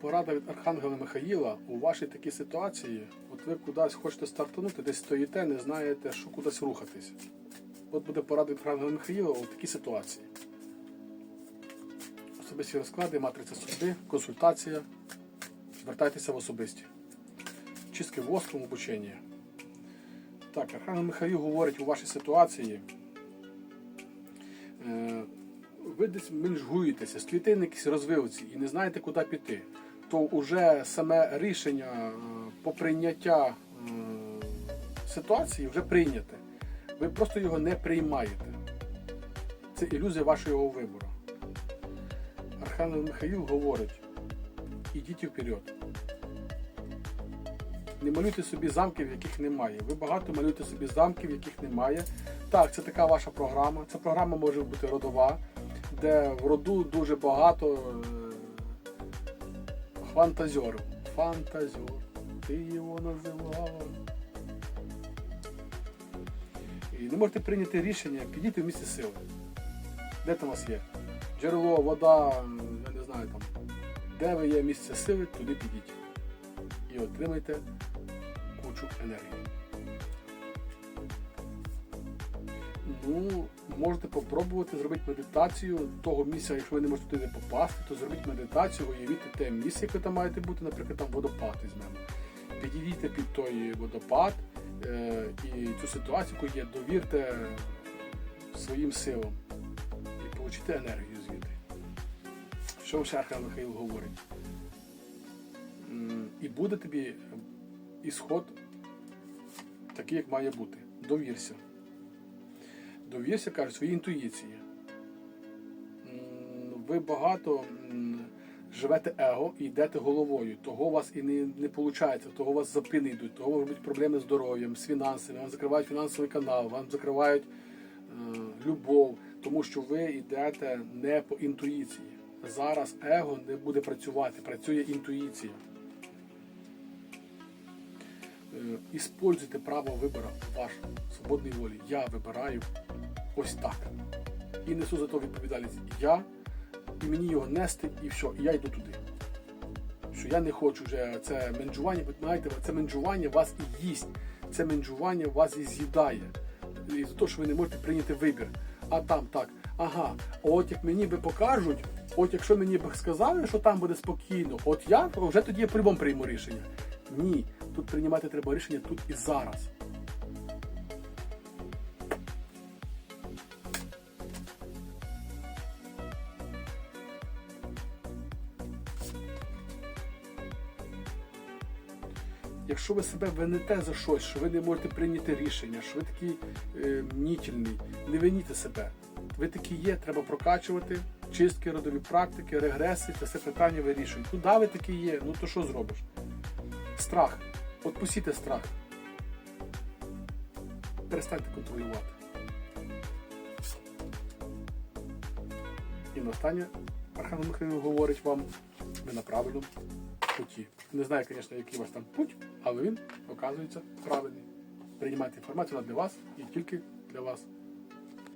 порада від Архангела Михаїла у вашій такій ситуації, от ви кудись хочете стартанути, десь стоїте, не знаєте, що кудись рухатись. От буде порада від Архангела Михаїла у такій ситуації. Особисті розклади, матриця судьби, консультація. Звертайтеся в особисті. Чистки воском, обучення. Так, Архангел Михаїл говорить у вашій ситуації. Е, ви десь менжгуєтеся, стоїте на і не знаєте, куди піти, то вже саме рішення е, по прийняття е, ситуації вже прийняте. Ви просто його не приймаєте. Це ілюзія вашого вибору. Архангел Михаїл говорить: ідіть вперед. Не малюйте собі замків, яких немає. Ви багато малюєте собі замків, яких немає. Так, це така ваша програма. Ця програма може бути родова, де в роду дуже багато е, фантазерів. Фантазер. Ти його називав. І не можете прийняти рішення, підійти в місце сили. Де там у вас є? Джерело, вода, я не знаю там. Де ви є місце сили, туди підіть. І отримайте кучу енергії. Ну, можете попробувати зробити медитацію того місця, якщо ви не можете туди попасти, то зробіть медитацію, уявіть те місце, яке там маєте бути, наприклад, там водопад візьмемо. Підійдіть під той водопад е, і цю ситуацію, яку є, довірте своїм силам і получите енергію звідти. Що ще Архангел Михаїл говорить? І буде тобі ісход такий, як має бути. Довірся. Довірся, каже, своїй інтуїції. Ви багато живете его і йдете головою. Того у вас і не, не виходить, того у вас запини того можуть проблеми з здоров'ям, з фінансами, вам закривають фінансовий канал, вам закривають е, любов, тому що ви йдете не по інтуїції. Зараз его не буде працювати, працює інтуїція. Е, Іспользуйте право вибору ваш свободної волі. Я вибираю ось так. І несу за то відповідальність. Я і мені його нести, і все, і я йду туди. Що я не хочу вже це менджування, знаєте, це менджування вас і їсть, це менджування вас і з'їдає. І за те, що ви не можете прийняти вибір. А там так, ага, от як мені би покажуть, от якщо мені б сказали, що там буде спокійно, от я вже тоді я по-любому прийму рішення. Ні, тут приймати треба рішення тут і зараз. Якщо ви себе винете за щось, що ви не можете прийняти рішення, що ви такий е, мнітельний, не виніть себе. Ви такі є, треба прокачувати, чистки, родові практики, регреси, це все питання вирішують. Ну да, ви такі є, ну то що зробиш? Страх. Отпустіть страх. Перестаньте контролювати. І останнє Архангел Михайло говорить вам, ви на правильному путі. Не знаю, звісно, який у вас там путь, але він оказується правильний. Приймайте інформацію вона для вас і тільки для вас.